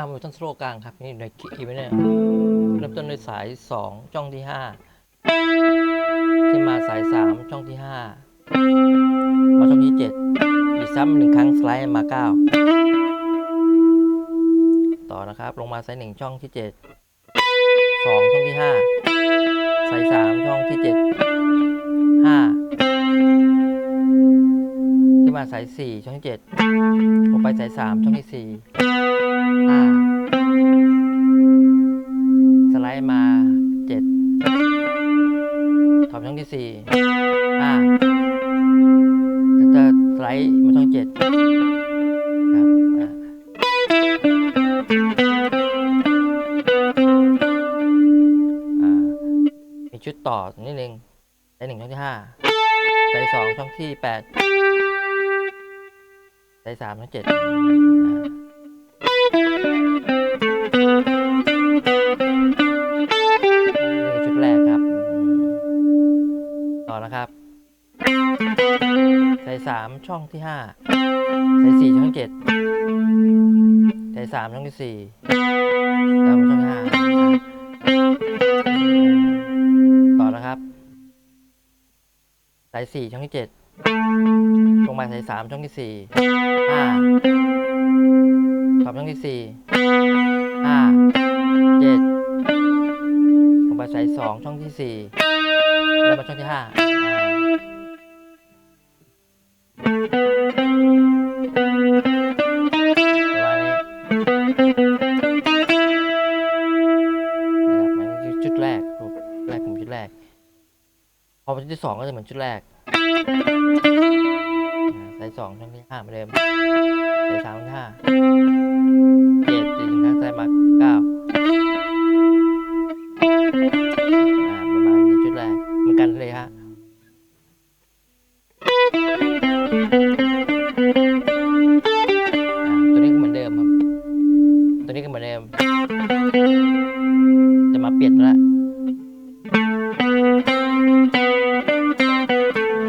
อต้นสโลกลางครับ นี่ในคีย์ไว้เนี่ยเริ่มต้นด้วยสาย2ช่องที่ 5 ที่มาสาย3ช่องที่ 5 มาช่องที่ 7 อีกซ้ำหนึ่งครั้งสไลด์มา 9 ต่อนะครับ ลงมาสาย1ช่องที่ 7 2ช่องที่ 5 สาย3ช่องที่ 7 5 ที่มาสาย4ช่องที่ 7 ลงไปสาย3ช่องที่ 4 5สไลด์มา7ถอดช่องที่4 5แล้วจะสไลด์มาช่อง7ครับอ่ามีชุดต่อนิดนึงสายหนึ่งช่องที่5สายสองช่องที่8สายสามช่องเจ็ด ชุดแรกครับ ต่อนะครับ ใสายสามช่องที่ห้าใสายสี่ช่องที่เจ็ดใสายสามช่องที่สี่แล้วมช่องห้าต่อนะครับสายสี่ช่องที่เจ็ดลงมาสายสามช่องที่สี่ห้า สี่ห้าเจ็ดลงไปสายสองช่องที่สี่แล้วมาช่องที่ห้าอ่าประมาณนี้นะครับมันคือชุดแรกรูปแรกผมชุดแรก พอเป็นชุดที่สองก็จะเหมือนชุดแรกอ่าสายสองช่องที่ห้าเหมือนเดิมสายสามช่องที่ห้า งครับสายมาเก้าอ่าประมาณนี้ชุดแรกเหมือนกันเลยฮะตัวนี้ก็เหมือนเดิมครับ ตัวนี้ก็เหมือนเดิม จะมาเปลี่ยนล้ว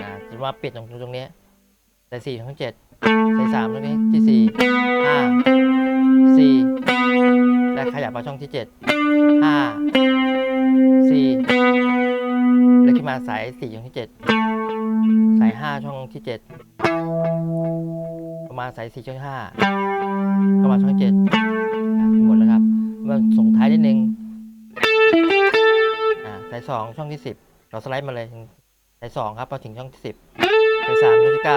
อ่าจะมาเปลี่ยนตรงตรงนี้สายสี่ช่องเจ็ดใสายสามตรงนี้ที่สี่ห้าสี่ ปลาช่องที่ 7 5 4 แล้วขึ้นมาสาย 4 ช่องที่ 7 สาย 5 ช่องที่ 7 ประมาณสาย 4 ช่องที่5เข้ามาช่องที่7หมดแล้วครับมาส่งท้ายนิดนึงสาย 2 ช่องที่ 10 เราสไลด์มาเลยสาย2ครับพอถึงช่องที่ 10สาย3ช่องที่ 9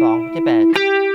2ที่8